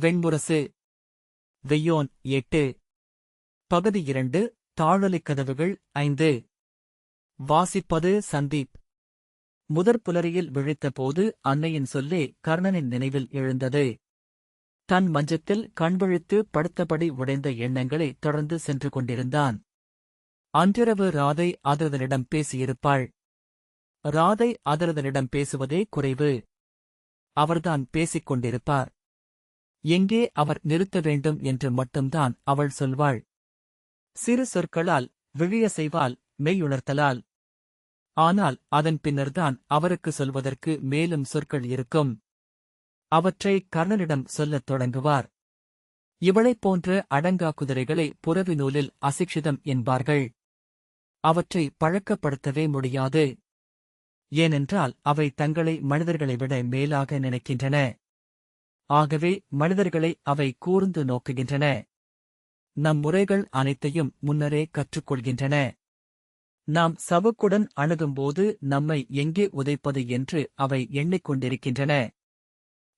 வெண்புரசு. வெய்யோன் எட்டு. பகுதி இரண்டு தாழலிக் கதவுகள் ஐந்து. வாசிப்பது சந்தீப். முதற் புலரியில் விழித்தபோது அன்னையின் சொல்லே கர்ணனின் நினைவில் எழுந்தது. தன் மஞ்சத்தில் கண்விழித்து படுத்தபடி உடைந்த எண்ணங்களை தொடர்ந்து சென்று கொண்டிருந்தான். அன்றிரவு ராதை அதரதனிடம் பேசியிருப்பாள். ராதை அதரதனிடம் பேசுவதே குறைவு. அவர்தான் பேசிக் கொண்டிருப்பார் எங்கே அவர் நிறுத்த வேண்டும் என்று மட்டும்தான் அவள் சொல்வாள். சிறு சொற்களால் விழிய செய்வாள் மெய்யுணர்த்தலால். ஆனால் அதன் பின்னர்தான் அவருக்கு சொல்வதற்கு மேலும் சொற்கள் இருக்கும். அவற்றை கர்ணனிடம் சொல்லத் தொடங்குவார். இவளைப் போன்ற அடங்கா குதிரைகளை புறவி நூலில் அசிக்ஷிதம் என்பார்கள். அவற்றை பழக்கப்படுத்தவே முடியாது. ஏனென்றால் அவை தங்களை மனிதர்களை விட மேலாக நினைக்கின்றன. ஆகவே மனிதர்களை அவை கூர்ந்து நோக்குகின்றன. நம் முறைகள் அனைத்தையும் முன்னரே கற்றுக்கொள்கின்றன. நாம் சவுக்குடன் அணுகும்போது நம்மை எங்கே உதைப்பது என்று அவை எண்ணிக்கொண்டிருக்கின்றன.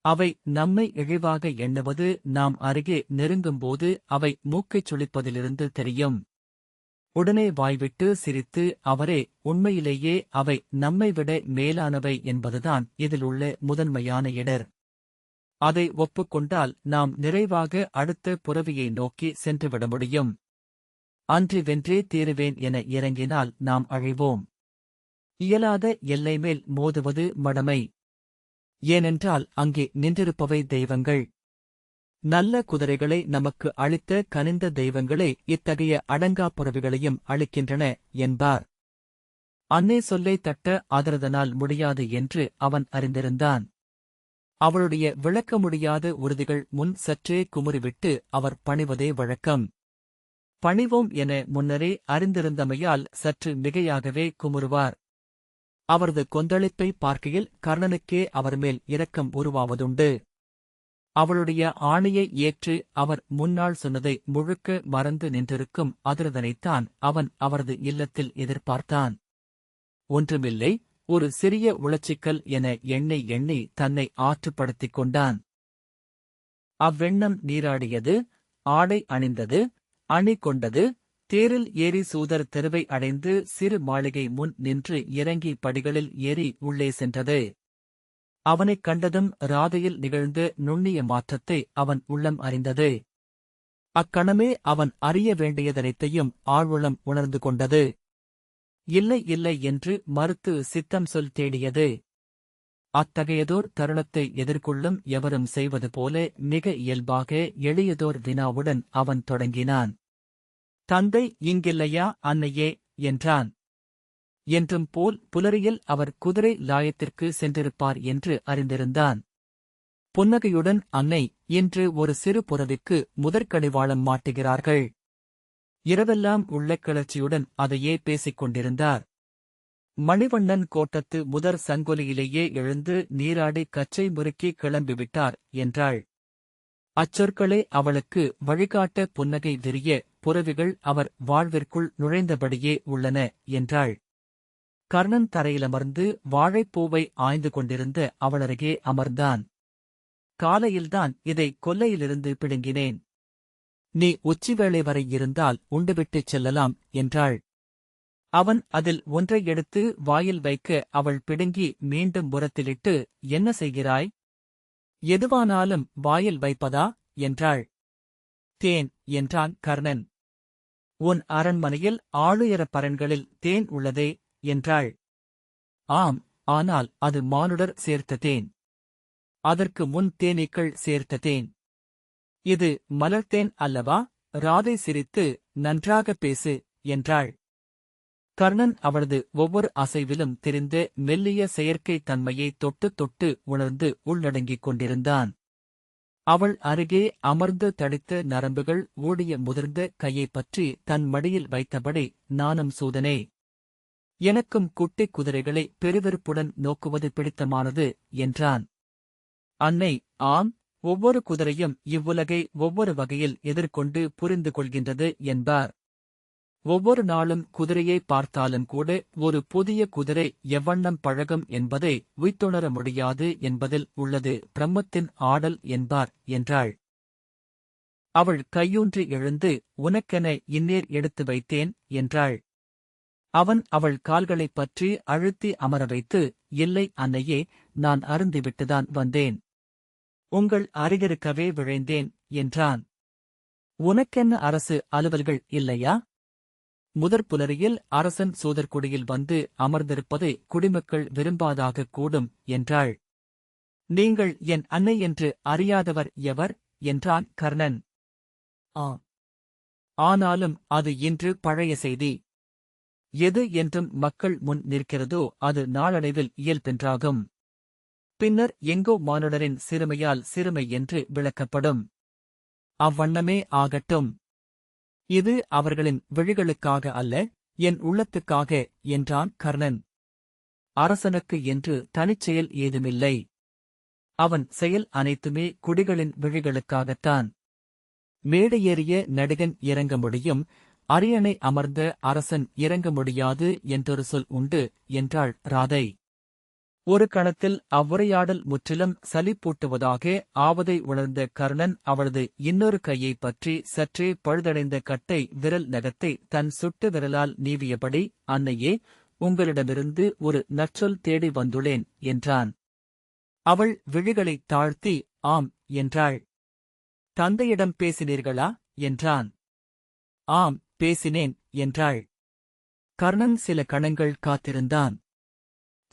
அவை நம்மை இழிவாக எண்ணுவது நாம் அருகே நெருங்கும்போது அவை மூக்கைச் சுழிப்பதிலிருந்து தெரியும். உடனே வாய்விட்டு சிரித்து அவரே உண்மையிலேயே அவை நம்மை விட மேலானவை என்பதுதான் இதில் உள்ள முதன்மையான இடர் அதை ஒப்புக்கொண்டால் நாம் நிறைவாக அடுத்த புறவியை நோக்கி சென்றுவிட முடியும். அன்று வென்றே தீருவேன் என இறங்கினால் நாம் அழிவோம். இயலாத எல்லை மேல் மோதுவது மடமை. ஏனென்றால் அங்கே நின்றிருப்பவை தெய்வங்கள். நல்ல குதிரைகளை நமக்கு அளித்த கனிந்த தெய்வங்களே இத்தகைய அடங்கா புறவிகளையும் அளிக்கின்றன என்பார். அன்னை சொல்லை தட்ட அதரதனால் முடியாது என்று அவன் அறிந்திருந்தான். அவளுடைய விளக்க முடியாத உறுதிகள் முன் சற்றே குமுறிவிட்டு அவர் பணிவதே வழக்கம். பணிவோம் என முன்னரே அறிந்திருந்தமையால் சற்று மிகையாகவே குமுறுவார். அவரது கொந்தளிப்பை பார்க்கையில் கர்ணனுக்கே அவர் மேல் இரக்கம் உருவாவதுண்டு. அவளுடைய ஆணையை ஏற்று அவர் முன்னாள் சொன்னதை முழுக்க மறந்து நின்றிருக்கும் அதிரதனைத்தான் அவன் அவரது இல்லத்தில் எதிர்பார்த்தான். ஒன்றுமில்லை ஒரு சிறிய உளச்சிக்கல் என எண்ணி எண்ணி தன்னை ஆற்றுப்படுத்திக் கொண்டான். அவ்வெண்ணம் நீராடியது ஆடை அணிந்தது அணி கொண்டது தேரில் ஏறி சூதர் தெருவை அடைந்து சிறு மாளிகை முன் நின்று இறங்கி படிகளில் ஏறி உள்ளே சென்றது. அவனைக் கண்டதும் ராதையில் நிகழ்ந்த நுண்ணிய மாற்றத்தை அவன் உள்ளம் அறிந்தது. அக்கணமே அவன் அறிய வேண்டியதனைத்தையும் ஆழ்வுளம் உணர்ந்து கொண்டது. இல்லை இல்லை என்று மறுத்து சித்தம் சொல் தேடியது. அத்தகையதோர் தருணத்தை எதிர்கொள்ளும் எவரும் செய்வது போல மிக இயல்பாக எளியதோர் வினாவுடன் அவன் தொடங்கினான். தந்தை இங்கில்லையா அன்னையே என்றான். என்றும் போல் புலரியில் அவர் குதிரை லாயத்திற்கு சென்றிருப்பார் என்று அறிந்திருந்தான். புன்னகையுடன் அன்னை இன்று ஒரு சிறு புறவிக்கு முதற்கடிவாளம் மாட்டுகிறார்கள். இரவெல்லாம் உள்ள கிளர்ச்சியுடன் அதையே பேசிக் கொண்டிருந்தார் மணிவண்ணன் கோட்டத்து முதற் சங்கொலியிலேயே எழுந்து நீராடி கச்சை முறுக்கி கிளம்பிவிட்டார் என்றாள். அச்சொற்களே அவளுக்கு வழிகாட்ட புன்னகை விரிய புறவிகள் அவர் வாழ்விற்குள் நுழைந்தபடியே உள்ளன என்றாள். கர்ணன் தரையிலமர்ந்து வாழைப்பூவை ஆய்ந்து கொண்டிருந்த அவளருகே அமர்ந்தான். காலையில்தான் இதை கொல்லையிலிருந்து பிடுங்கினேன். நீ உச்சிவேளை வரை இருந்தால் உண்டுவிட்டுச் செல்லலாம் என்றாள். அவன் அதில் ஒன்றை எடுத்து வாயில் வைக்க அவள் பிடுங்கி மீண்டும் புறத்திலிட்டு என்ன செய்கிறாய்? எதுவானாலும் வாயில் வைப்பதா? என்றாள். தேன் என்றான் கர்ணன். உன் அரண்மனையில் ஆளுயர பரன்களில் தேன் உள்ளதே என்றாள். ஆம் ஆனால் அது மானுடர் சேர்த்த தேன். அதற்கு முன் தேனீக்கள் சேர்த்த தேன். இது மலர்த்தேன் அல்லவா? ராதை சிரித்து நன்றாக பேசு என்றாள். கர்ணன் அவளது ஒவ்வொரு அசைவிலும் தெரிந்த மெல்லிய செயற்கை தன்மையை தொட்டு தொட்டு உணர்ந்து உள்ளடங்கிக் கொண்டிருந்தான். அவள் அருகே அமர்ந்து தடித்த நரம்புகள் ஓடிய முதிர்ந்த கையைப் பற்றி தன் மடியில் வைத்தபடி நானும் சூதனே. எனக்கும் குட்டிக் குதிரைகளை பெருவெறுப்புடன் நோக்குவது பிடித்தமானது என்றான். அன்னை ஆம் ஒவ்வொரு குதிரையும் இவ்வுலகை ஒவ்வொரு வகையில் எதிர்கொண்டு புரிந்து கொள்கின்றது என்பார். ஒவ்வொரு நாளும் குதிரையை பார்த்தாலும் கூட ஒரு புதிய குதிரை எவ்வண்ணம் பழகும் என்பதை உய்த்துணர முடியாது என்பதில் உள்ளது பிரம்மத்தின் ஆடல் என்பார் என்றாள். அவள் கையூன்றி எழுந்து உனக்கென இந்நேர் எடுத்து வைத்தேன் என்றாள். அவன் அவள் கால்களைப் பற்றி அழுத்தி அமர வைத்து இல்லை அன்னையே நான் அருந்திவிட்டுதான் வந்தேன். உங்கள் அருகிருக்கவே விழைந்தேன் என்றான். உனக்கென்ன அரசு அலுவல்கள் இல்லையா? முதற் புலரியில் அரசன் சோதர்குடியில் வந்து அமர்ந்திருப்பதை குடிமக்கள் விரும்பாதாகக் கூடும் என்றாள். நீங்கள் என் அன்னை என்று அறியாதவர் எவர்? என்றான் கர்ணன். ஆ ஆனாலும் அது இன்று பழைய செய்தி. எது என்றும் மக்கள் முன் நிற்கிறதோ அது நாளடைவில் இயல்பென்றாகும். பின்னர் எங்கோ மானுடரின் சிறுமையால் சிறுமை என்று விளக்கப்படும். அவ்வண்ணமே ஆகட்டும். இது அவர்களின் விழிகளுக்காக அல்ல என் உள்ளத்துக்காக என்றான் கர்ணன். அரசனுக்கு என்று தனிச்செயல் ஏதுமில்லை. அவன் செயல் அனைத்துமே குடிகளின் விழிகளுக்காகத்தான். மேடையேறிய நடிகன் இறங்க முடியும் அரியணை அமர்ந்த அரசன் இறங்க முடியாது என்றொரு சொல் உண்டு என்றாள் ராதை. ஒரு கணத்தில் அவ்வுரையாடல் முற்றிலும் சலிப்பூட்டுவதாக ஆவதை உணர்ந்த கர்ணன் அவளது இன்னொரு கையைப் பற்றி சற்றே பழுதடைந்த கட்டை விரல் நகத்தை தன் சுட்டு விரலால் நீவியபடி அன்னையே உங்களிடமிருந்து ஒரு நற்றொல் தேடி வந்துள்ளேன் என்றான். அவள் விழிகளைத் தாழ்த்தி ஆம் என்றாள். தந்தையிடம் பேசினீர்களா? என்றான். ஆம் பேசினேன் என்றாள். கர்ணன் சில கணங்கள் காத்திருந்தான்.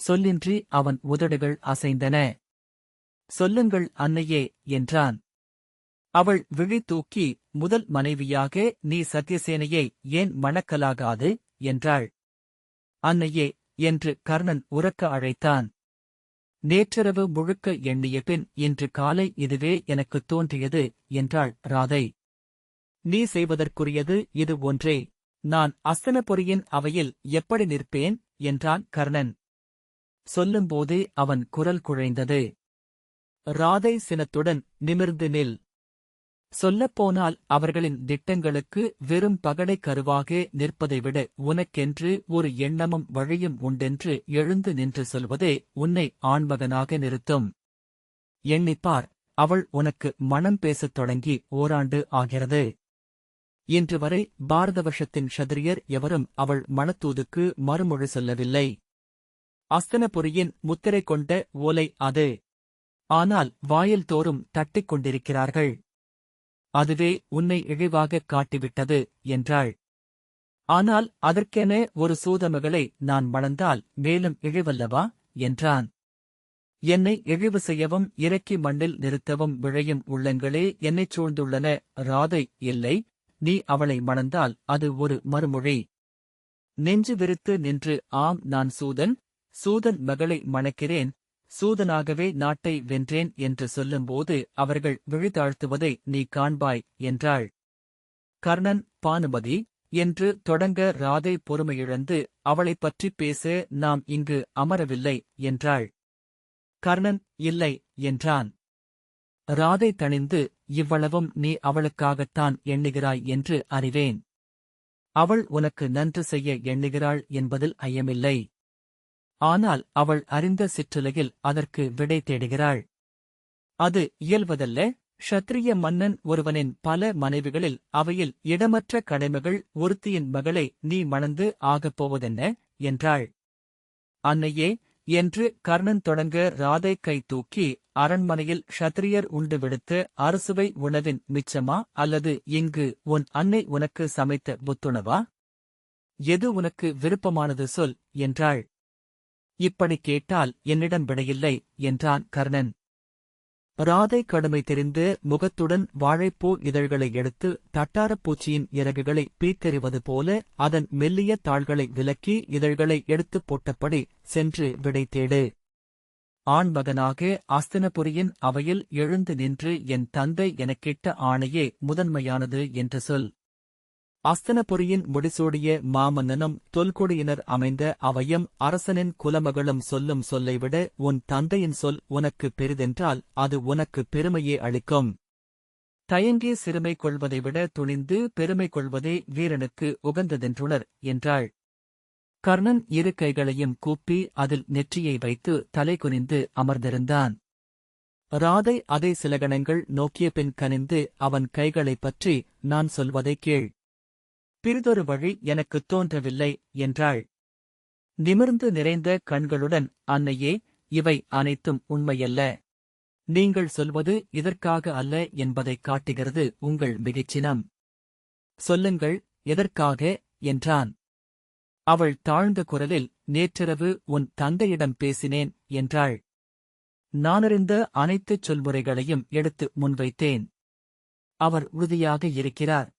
சொல்லின்றி அவன் உதடுகள் அசைந்தன. சொல்லுங்கள் அன்னையே என்றான். அவள் விழி தூக்கி முதல் மனைவியாக நீ சத்யசேனையை ஏன் மணக்கலாகாது? என்றாள். அன்னையே என்று கர்ணன் உறக்க அழைத்தான். நேற்றிரவு முழுக்க எண்ணிய பின் இன்று காலை இதுவே எனக்குத் தோன்றியது என்றாள் ராதை. நீ செய்வதற்குரியது இது ஒன்றே. நான் அஸ்தனபுரியின் அவையில் எப்படி நிற்பேன்? என்றான் கர்ணன். சொல்லும்போதே அவன் குரல் குழைந்தது. ராதை சினத்துடன் நிமிர்ந்து நில். சொல்லப்போனால் அவர்களின் திட்டங்களுக்கு வெறும் பகடை கருவாக நிற்பதை விட உனக்கென்று ஒரு எண்ணமும் வழியும் உண்டென்று எழுந்து நின்று சொல்வதே உன்னை ஆண்மகனாக நிறுத்தும். எண்ணிப்பார் அவள் உனக்கு மனம் பேசத் தொடங்கி ஓராண்டு ஆகிறது. இன்று வரை பாரத வருஷத்தின் ஷதிரியர் எவரும் அவள் மனத்தூதுக்கு மறுமொழி சொல்லவில்லை. அஸ்தனபுரியின் முத்திரை கொண்ட ஓலை அது. ஆனால் வாயில் தோறும் தட்டிக் கொண்டிருக்கிறார்கள். அதுவே உன்னை இழிவாகக் காட்டிவிட்டது என்றாள். ஆனால் அதற்கென ஒரு சூதமகளை நான் மணந்தால் மேலும் இழிவல்லவா என்றான். என்னை இழிவு செய்யவும் இறக்கி மண்ணில் நிறுத்தவும் விழையும் உள்ளங்களே என்னைச் சூழ்ந்துள்ளன ராதை இல்லை நீ அவளை மணந்தால் அது ஒரு மறுமொழி. நெஞ்சு விரித்து நின்று ஆம் நான் சூதன் சூதன் மகளை மணக்கிறேன் சூதனாகவே நாட்டை வென்றேன் என்று சொல்லும்போது அவர்கள் விழிதாழ்த்துவதை நீ காண்பாய் என்றாள். கர்ணன் பானுமதி என்று தொடங்க ராதை பொறுமையிழந்து அவளைப் பற்றிப் பேச நாம் இங்கு அமரவில்லை என்றாள். கர்ணன் இல்லை என்றான். ராதை தணிந்து இவ்வளவும் நீ அவளுக்காகத்தான் எண்ணுகிறாய் என்று அறிவேன். அவள் உனக்கு நன்று செய்ய எண்ணுகிறாள் என்பதில் ஐயமில்லை. ஆனால் அவள் அறிந்த சிற்றுலகில் அதற்கு விடை தேடுகிறாள். அது இயல்வதல்ல ஷத்ரிய மன்னன் ஒருவனின் பல மனைவிகளில் அவையில் இடமற்ற கடமைகள் ஒருத்தியின் மகளை நீ மணந்து ஆகப் போவதென்ன? என்றாள். அன்னையே என்று கர்ணன் தொடங்க ராதை கை தூக்கி அரண்மனையில் ஷத்ரியர் உண்டு விடுத்து அரசுவை உணவின் மிச்சமா அல்லது இங்கு உன் அன்னை உனக்கு சமைத்த புத்துணவா? எது உனக்கு விருப்பமானது சொல் என்றாள். இப்படி கேட்டால் என்னிடம் விடையில்லை என்றான் கர்ணன். ராதை கடுமை தெரிந்து முகத்துடன் வாழைப்பூ இதழ்களை எடுத்து தட்டாரப் பூச்சியின் இறகுகளை பீத்தெறிவது போல அதன் மெல்லிய தாள்களை விலக்கி இதழ்களை எடுத்துப் போட்டபடி சென்று விடை தேடு. ஆண்மகனாக அஸ்தினபுரியின் அவையில் எழுந்து நின்று என் தந்தை எனக்கிட்ட ஆணையே முதன்மையானது என்று சொல். அஸ்தனபுரியின் முடிசூடிய மாமன்னனும் தொல்குடியினர் அமைந்த அவையும் அரசனின் குலமகளும் சொல்லும் சொல்லைவிட உன் தந்தையின் சொல் உனக்கு பெரிதென்றால் அது உனக்கு பெருமையே அளிக்கும். தயங்கி சிறுமை கொள்வதை விட துணிந்து பெருமை கொள்வதே வீரனுக்கு உகந்ததென்றுணர் என்றாள். கர்ணன் இரு கைகளையும் கூப்பி அதில் நெற்றியை வைத்து தலை குனிந்து அமர்ந்திருந்தான். ராதை அதை சிலகணங்கள் நோக்கிய பின் கனிந்து அவன் கைகளைப் பற்றி நான் சொல்வதை கேள். பிறிதொரு வழி எனக்குத் தோன்றவில்லை என்றாள். நிமிர்ந்து நிறைந்த கண்களுடன் அன்னையே இவை அனைத்தும் உண்மையல்ல. நீங்கள் சொல்வது இதற்காக அல்ல என்பதைக் காட்டுகிறது உங்கள் மிகச்சினம் சொல்லுங்கள் எதற்காக? என்றான். அவள் தாழ்ந்த குரலில் நேற்றிரவு உன் தந்தையிடம் பேசினேன் என்றாள். நானறிந்த அனைத்துச் சொல்முறைகளையும் எடுத்து முன்வைத்தேன். அவர் உறுதியாக இருக்கிறார்.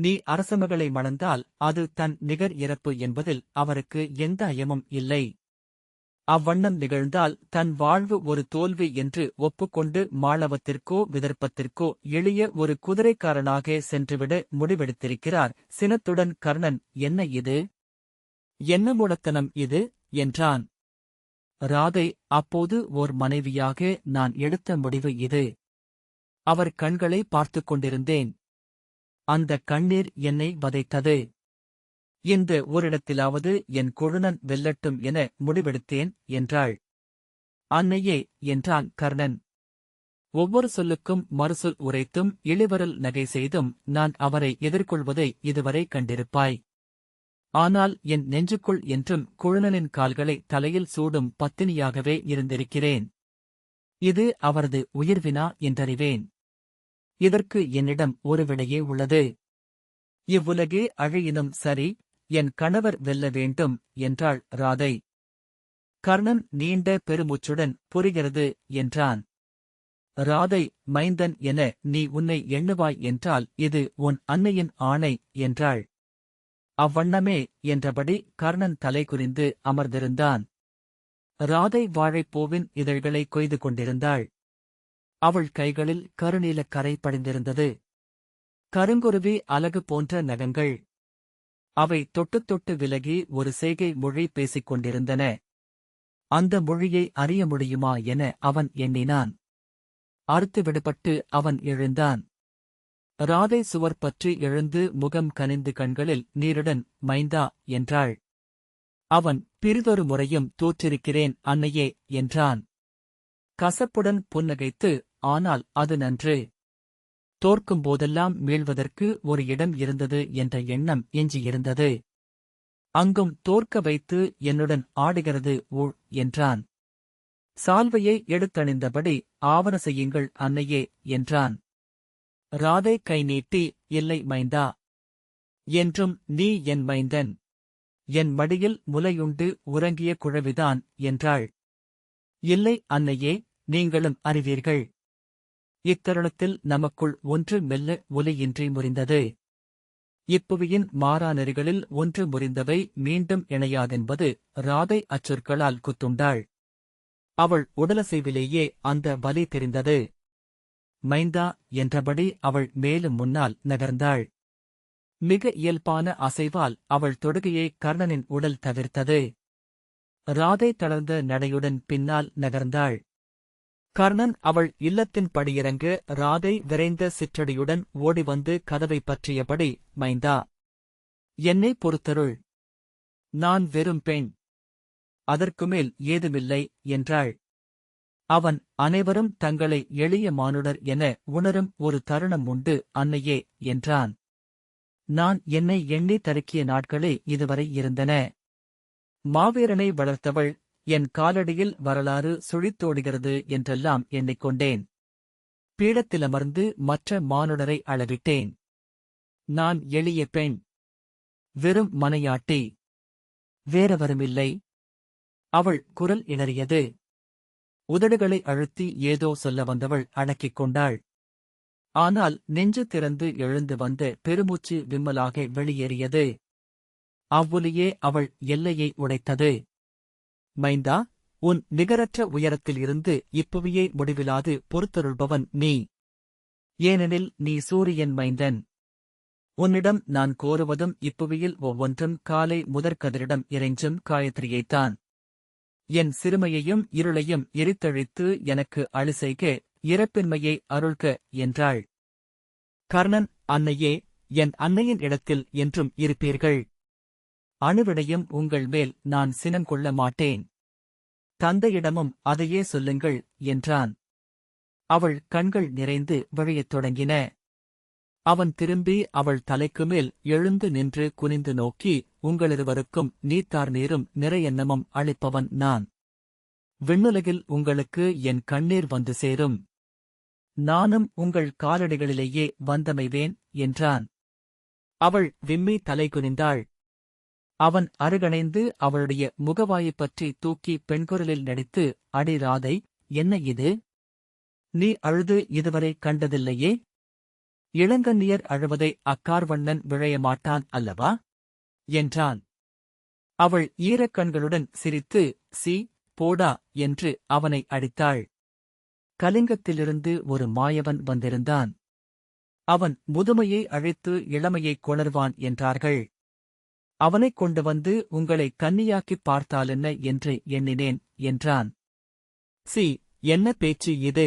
நீ அரசமகளை மணந்தால் அது தன் நிகர் இறப்பு என்பதில் அவருக்கு எந்த ஐயமும் இல்லை. அவ்வண்ணம் நிகழ்ந்தால் தன் வாழ்வு ஒரு தோல்வி என்று ஒப்புக்கொண்டு மாளவத்திற்கோ விதர்ப்பத்திற்கோ எளிய ஒரு குதிரைக்காரனாக சென்றுவிட முடிவெடுத்திருக்கிறார். சினத்துடன் கர்ணன் என்ன இது? என்ன முடத்தனம் இது? என்றான். ராதை அப்போது ஓர் மனைவியாக நான் எடுத்த முடிவு இது அவர் கண்களை பார்த்துக் கொண்டிருந்தேன். அந்த கண்ணீர் என்னை வதைத்தது. இந்த ஓரிடத்திலாவது என் கொழுனன் வெல்லட்டும் என முடிவெடுத்தேன் என்றாள். அன்னையே என்றான் கர்ணன். ஒவ்வொரு சொல்லுக்கும் மறுசொல் உரைத்தும் இளிவரல் நகை செய்தும் நான் அவரை எதிர்கொள்வதை இதுவரை கண்டிருப்பாய். ஆனால் என் நெஞ்சுக்குள் என்றும் குழுநனின் கால்களை தலையில் சூடும் பத்தினியாகவே இருந்திருக்கிறேன். இது அவரது உயிர்வினா என்றறிவேன். இதற்கு என்னிடம் ஒரு விடையே உள்ளது. இவ்வுலகே அழையினும் சரி என் கணவர் வெல்ல வேண்டும் என்றாள் ராதை. கர்ணன் நீண்ட பெருமூச்சுடன் புரிகிறது என்றான். ராதை மைந்தன் என நீ உன்னை எண்ணுவாய் என்றால் இது உன் அன்னையின் ஆணை என்றாள். அவ்வண்ணமே என்றபடி கர்ணன் தலை குறிந்து அமர்ந்திருந்தான். ராதை வாழைப்பூவின் இதழ்களை கொய்து கொண்டிருந்தாள். அவள் கைகளில் கருநீலக் கரை படிந்திருந்தது. கருங்குருவி அலகு போன்ற நகங்கள். அவை தொட்டுத் தொட்டு விலகி ஒரு செய்கை மொழி பேசிக் கொண்டிருந்தன. அந்த மொழியை அறிய முடியுமா என அவன் எண்ணினான். அறுத்து விடுபட்டு அவன் எழுந்தான். ராதை சுவர் பற்றி எழுந்து முகம் கனிந்து கண்களில் நீருடன் மைந்தா என்றாள். அவன் பிறிதொரு முறையும் தோற்றிருக்கிறேன் அன்னையே என்றான். கசப்புடன் புன்னகைத்து ஆனால் அது நன்று. தோற்கும் போதெல்லாம் மீள்வதற்கு ஒரு இடம் இருந்தது என்ற எண்ணம் எஞ்சியிருந்தது. அங்கும் தோற்க வைத்து என்னுடன் ஆடுகிறது ஊழ் என்றான். சால்வையை எடுத்தணிந்தபடி ஆவண செய்யுங்கள் அன்னையே என்றான். ராதை கை நீட்டி இல்லை மைந்தா. என்றும் நீ என் மைந்தன். என் மடியில் முலையுண்டு உறங்கிய குழவிதான் என்றாள். இல்லை அன்னையே நீங்களும் அறிவீர்கள். இத்தருணத்தில் நமக்குள் ஒன்று மெல்ல ஒலியின்றி முறிந்தது. இப்புவியின் மாறாநெறிகளில் ஒன்று முறிந்தவை மீண்டும் இணையாதென்பது ராதை அச்சொற்களால் குத்துண்டாள். அவள் உடலசைவிலேயே அந்த வலி தெரிந்தது. மைந்தா என்றபடி அவள் மேலும் முன்னால் நகர்ந்தாள். மிக இயல்பான அசைவால் அவள் தொடுகையை கர்ணனின் உடல் தவிர்த்தது. ராதை தளர்ந்த நடையுடன் பின்னால் நகர்ந்தாள். கர்ணன் அவள் இல்லத்தின் படியிறங்கு ராதை விரைந்த சிற்றடியுடன் ஓடி வந்து கதவை பற்றியபடி மைந்தா என்னை பொறுத்தருள். நான் வெறும் பெண். அதற்குமேல் ஏதுமில்லை என்றாள். அவன் அனைவரும் தங்களை எளிய மானுடர் என உணரும் ஒரு தருணம் உண்டு அன்னையே என்றான். நான் என்னை எண்ணி தருக்கிய நாட்களே இதுவரை இருந்தன. மாவீரனை வளர்த்தவள் என் காலடியில் வரலாறு சுழித்தோடுகிறது என்றெல்லாம் எண்ணிக்கொண்டேன். பீடத்திலமர்ந்து மற்ற மானுடரை அளவிட்டேன். நான் எளிய பெண். வெறும் மனையாட்டி. வேறவருமில்லை. அவள் குரல் இணறியது. உதடுகளை அழுத்தி ஏதோ சொல்ல வந்தவள் அடக்கிக் கொண்டாள். ஆனால் நெஞ்சு திறந்து எழுந்து வந்த பெருமூச்சு விம்மலாக வெளியேறியது. அவ்வொலியே அவள் எல்லையை உடைத்தது. மைந்தா உன் நிகரற்ற உயரத்தில் இருந்து இப்புவியை முடிவிலாது பொறுத்தருள்பவன் நீ. ஏனெனில் நீ சூரியன் மைந்தன். உன்னிடம் நான் கோருவதும் இப்புவியில் ஒவ்வொன்றும் காலை முதற்கதிரிடம் இறைஞ்சும் காயத்ரியைத்தான். என் சிறுமையையும் இருளையும் எரித்தழித்து எனக்கு அழுசெய்க இறப்பின்மையை அருள்க என்றாள். கர்ணன் அன்னையே என் அன்னையின் இடத்தில் என்றும் இருப்பீர்கள். அணுவிடையும் உங்கள் மேல் நான் சினங்கொள்ள மாட்டேன். தந்தையிடமும் அதையே சொல்லுங்கள் என்றான். அவள் கண்கள் நிறைந்து வழியத் தொடங்கின. அவன் திரும்பி அவள் தலைக்கு மேல் எழுந்து நின்று குனிந்து நோக்கி உங்களிருவருக்கும் நீத்தார் நீரும் நிறையெண்ணமும் அளிப்பவன் நான். விண்ணுலகில் உங்களுக்கு என் கண்ணீர் வந்து சேரும். நானும் உங்கள் காலடிகளிலேயே வந்தமைவேன் என்றான். அவள் விம்மி தலை குனிந்தாள். அவன் அருகணைந்து அவளுடைய முகவாயைப் பற்றி தூக்கி பெண்குரலில் நடித்து அடி ராதை என்ன இது? நீ அழுது இதுவரை கண்டதில்லையே? இளங்கண்ணியர் அழுவதை அக்கார்வண்ணன் விழைய மாட்டான் அல்லவா? என்றான். அவள் ஈரக்கண்களுடன் சிரித்து சி போடா என்று அவனை அடித்தாள். கலிங்கத்திலிருந்து ஒரு மாயவன் வந்திருந்தான். அவன் முதுமையை அழைத்து இளமையைக் கொணர்வான் என்றார்கள். அவனைக் கொண்டு வந்து உங்களை கன்னியாக்கிப் பார்த்தாலென்ன என்று எண்ணினேன் என்றான். சி என்ன பேச்சு இது?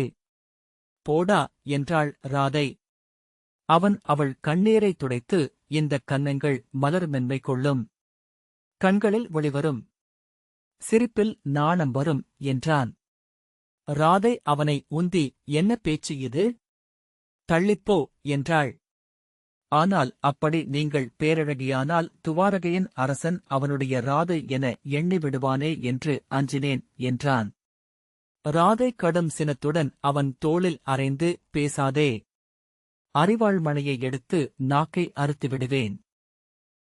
போடா என்றாள் ராதை. அவன் அவள் கண்ணீரை துடைத்து இந்தக் கன்னங்கள் மலர் மென்மை கொள்ளும். கண்களில் ஒளிவரும் சிரிப்பில் நாணம் வரும் என்றான். ராதை அவனை உந்தி என்ன பேச்சு இது? தள்ளிப்போ என்றாள். ஆனால் அப்படி நீங்கள் பேரழகியானால் துவாரகையின் அரசன் அவனுடைய ராதை என எண்ணி விடுவானே என்று அஞ்சினேன் என்றான். ராதை கடும் சினத்துடன் அவன் தோளில் அறைந்து பேசாதே. அறிவாள்மனையை எடுத்து நாக்கை அறுத்து விடுவேன்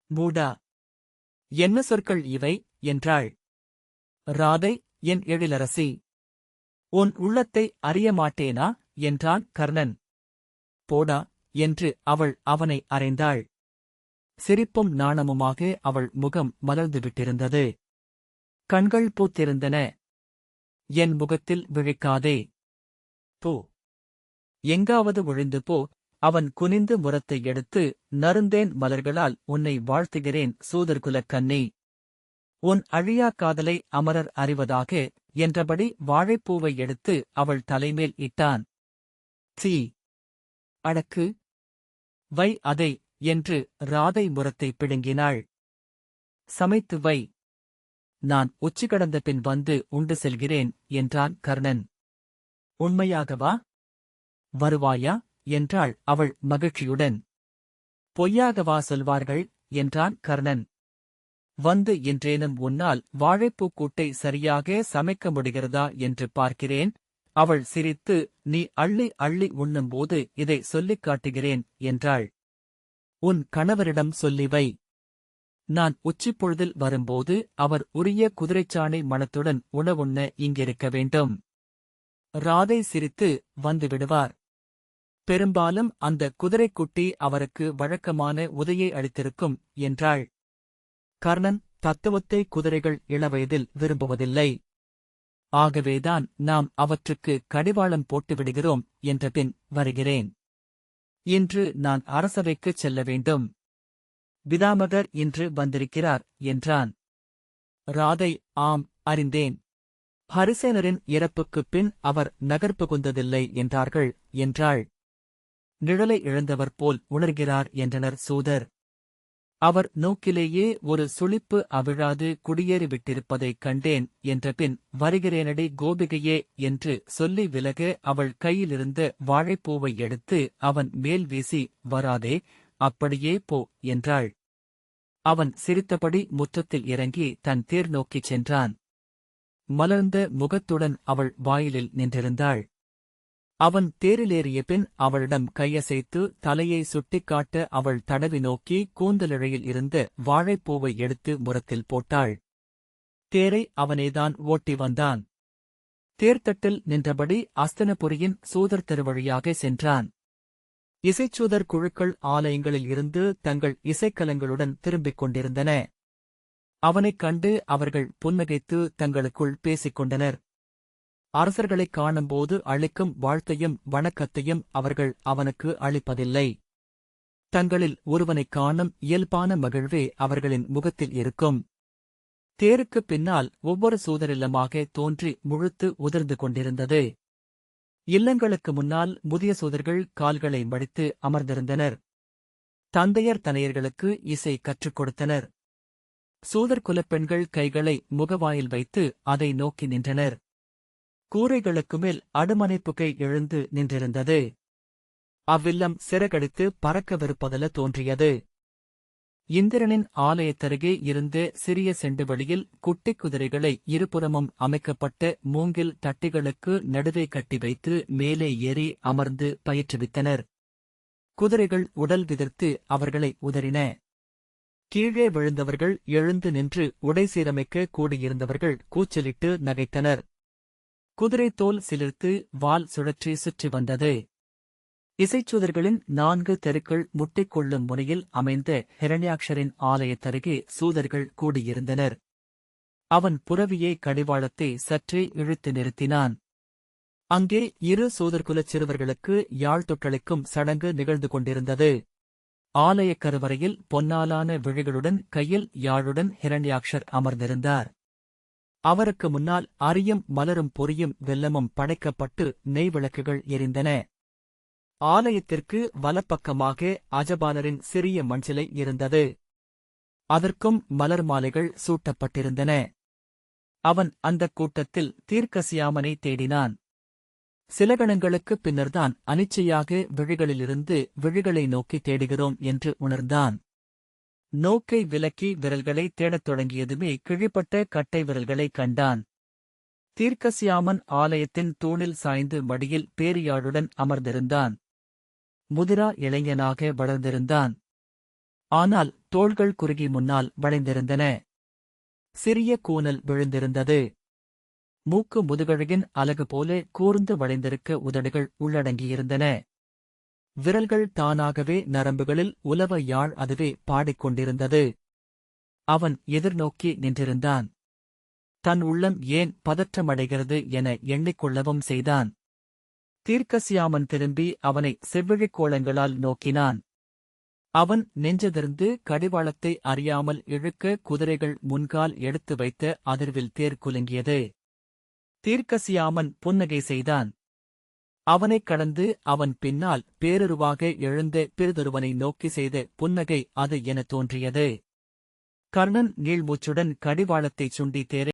மூடா. என்ன சொற்கள் இவை? என்றாள். ராதை என் எழிலரசி. உன் உள்ளத்தை அறிய மாட்டேனா என்றான் கர்ணன். போடா. என்று அவள் அவனை அறைந்தாள். சிரிப்பும் நாணமுமாக அவள் முகம் மலர்ந்து விட்டிருந்தது. கண்கள் பூத்திருந்தன. என் முகத்தில் விழிக்காதே. போ. எங்காவது ஒழிந்து போ. அவன் குனிந்து முரத்தை எடுத்து நருந்தேன் மலர்களால் உன்னை வாழ்த்துகிறேன் சூதர்குலக் கன்னி உன் அழியா காதலை அமரர் அறிவதாக என்றபடி வாழைப்பூவை எடுத்து அவள் தலைமேல் இட்டான். சீ. அடக்கு. வை அதை என்று ராதை முரத்தை பிடுங்கினாள். சமைத்து வை. நான் உச்சி கடந்த பின் வந்து உண்டு செல்கிறேன் என்றான் கர்ணன். உண்மையாகவா வருவாயா என்றாள் அவள் மகிழ்ச்சியுடன். பொய்யாகவா சொல்வார்கள் என்றான் கர்ணன். வந்து என்றேனும் உன்னால் வாழைப்பூ கூட்டை சரியாக சமைக்க முடிகிறதா என்று பார்க்கிறேன் அவள் சிரித்து நீ அள்ளி அள்ளி உண்ணும்போது இதை சொல்லிக் காட்டுகிறேன் என்றாள். உன் கணவரிடம் சொல்லிவை நான் உச்சிப்பொழுதில் வரும்போது அவர் உரிய குதிரைச்சாணை மனத்துடன் உணவுண்ண இங்கிருக்க வேண்டும் ராதை சிரித்து வந்துவிடுவார் பெரும்பாலும் அந்த குதிரைக்குட்டி அவருக்கு வழக்கமான உதையை அளித்திருக்கும் என்றாள். கர்ணன் தத்துவத்தை குதிரைகள் இளவயதில் விரும்புவதில்லை. ஆகவேதான் நாம் அவற்றுக்கு கடிவாளம் போட்டுவிடுகிறோம் என்ற பின் வருகிறேன். இன்று நான் அரசவைக்குச் செல்ல வேண்டும். பிதாமகர் இன்று வந்திருக்கிறார் என்றான். ராதை ஆம் அறிந்தேன். ஹரிசேனரின் இறப்புக்குப் பின் அவர் நகர்ப்புகுந்ததில்லை என்றார்கள் என்றாள். நிழலை இழந்தவர் போல் உணர்கிறார் என்றனர் சூதர். அவர் நோக்கிலேயே ஒரு சுளிப்பு அவிழாது குடியேறிவிட்டிருப்பதைக் கண்டேன் என்றபின் வருகிறேனடி கோபிகையே என்று சொல்லி விலக அவள் கையிலிருந்த வாழைப்பூவை எடுத்து அவன் மேல் வீசி வராதே அப்படியே போ என்றாள். அவன் சிரித்தபடி முற்றத்தில் இறங்கி தன் தேர் நோக்கிச் சென்றான். மலர்ந்த முகத்துடன் அவள் வாயிலில் நின்றிருந்தாள். அவன் தேரிலேறிய பின் அவளிடம் கையசைத்து தலையை சுட்டிக்காட்ட அவள் தடவி நோக்கி கூந்தலிழையில் இருந்த வாழைப்பூவை எடுத்து முரத்தில் போட்டாள். தேரை அவனேதான் ஓட்டி வந்தான். தேர்த்தட்டில் நின்றபடி அஸ்தனபுரியின் சூதர் திருவழியாக சென்றான். இசைச்சூதர் குழுக்கள் ஆலயங்களில் இருந்து தங்கள் இசைக்கலங்களுடன் திரும்பிக் கொண்டிருந்தன. அவனைக் கண்டு அவர்கள் புன்னகைத்து தங்களுக்குள் பேசிக் கொண்டனர். அரசர்களைக் காணும்போது அளிக்கும் வாழ்த்தையும் வணக்கத்தையும் அவர்கள் அவனுக்கு அளிப்பதில்லை. தங்களில் ஒருவனைக் காணும் இயல்பான மகிழ்வே அவர்களின் முகத்தில் இருக்கும். தேருக்குப் பின்னால் ஒவ்வொரு சூதரில்லமாக தோன்றி முழுத்து உதிர்ந்து கொண்டிருந்தது. இல்லங்களுக்கு முன்னால் முதிய சூதர்கள் கால்களை மடித்து அமர்ந்திருந்தனர். தந்தையர் தனையர்களுக்கு இசை கற்றுக் கொடுத்தனர். சூதர் குலப்பெண்கள் கைகளை முகவாயில் வைத்து அதை நோக்கி நின்றனர். கூரைகளுக்கு மேல் அடுமனைப்புகை எழுந்து நின்றிருந்தது. அவ்வில்லம் சிறகடித்து பறக்கவிருப்பதல தோன்றியது. இந்திரனின் ஆலயத்தருகே இருந்து சிறிய செண்டு வழியில் குட்டிக் குதிரைகளை இருபுறமும் அமைக்கப்பட்ட மூங்கில் தட்டிகளுக்கு நடுவே கட்டி வைத்து மேலே ஏறி அமர்ந்து பயிற்றுவித்தனர். குதிரைகள் உடல் விதிர்த்து அவர்களை உதறின. கீழே விழுந்தவர்கள் எழுந்து நின்று உடை சீரமைக்க கூடியிருந்தவர்கள் கூச்சலிட்டு நகைத்தனர். குதிரை தோல் சிலிர்த்து வால் சுழற்றி சுற்றி வந்தது. இசைச்சூதர்களின் நான்கு தெருக்கள் முட்டிக் கொள்ளும் முனையில் அமைந்த ஹிரண்யாக்ஷரின் ஆலயத்தருகே சூதர்கள் கூடியிருந்தனர். அவன் புறவியை கடிவாளத்தை சற்றே இழுத்து நிறுத்தினான். அங்கே இரு சூதர்குலச் சிறுவர்களுக்கு யாழ் தொட்டளிக்கும் சடங்கு நிகழ்ந்து கொண்டிருந்தது. ஆலயக் கருவறையில் பொன்னாலான விழிகளுடன் கையில் யாழுடன் ஹிரண்யாக்ஷர் அமர்ந்திருந்தார். அவருக்கு முன்னால் அரியும் மலரும் பொரியும் வெல்லமும் படைக்கப்பட்டு நெய் விளக்குகள் எரிந்தன. ஆலயத்திற்கு வலப்பக்கமாக அஜபாலரின் சிறிய மண்சிலை இருந்தது. அதற்கும் மலர் மாலைகள் சூட்டப்பட்டிருந்தன. அவன் அந்தக் கூட்டத்தில் தீர்க்கசியாமனை தேடினான். சில கணங்களுக்குப் பின்னர்தான் அனிச்சையாக விழிகளிலிருந்து விழிகளை நோக்கி தேடுகிறோம் என்று உணர்ந்தான். நோக்கை விலக்கி விரல்களை தேடத் தொடங்கியதுமே கிழிப்பட்ட கட்டை விரல்களை கண்டான். தீர்க்கசியாமன் ஆலயத்தின் தூணில் சாய்ந்து மடியில் பேரியாளுடன் அமர்ந்திருந்தான். முதிரா இளைஞனாக வளர்ந்திருந்தான். ஆனால் தோள்கள் குறுகி முன்னால் வளைந்திருந்தன. சிறிய கூனல் விழுந்திருந்தது. மூக்கு முதுகழகின் அலகு போல கூர்ந்து வளைந்திருக்க உதடுகள் உள்ளடங்கியிருந்தன. விரல்கள் தானாகவே நரம்புகளில் உலவ யாழ் அதுவே பாடிக்கொண்டிருந்தது. அவன் எதிர்நோக்கி நின்றிருந்தான். தன் உள்ளம் ஏன் பதற்றமடைகிறது என எண்ணிக்கொள்ளவும் செய்தான். தீர்க்கசியாமன் திரும்பி அவனை செவ்விழிக் கோளங்களால் நோக்கினான். அவன் நெஞ்சதிருந்து கடிவாளத்தை அறியாமல் இழுக்க குதிரைகள் முன்கால் எடுத்து வைத்த அதிர்வில் தேர் குலுங்கியது. தீர்க்கசியாமன் புன்னகை செய்தான். அவனைக் கடந்து அவன் பின்னால் பேரருவாக எழுந்த பெருதொருவனை நோக்கி செய்த புன்னகை அது எனத் தோன்றியது. கர்ணன் நீள்மூச்சுடன் கடிவாளத்தைச் சுண்டி தேரை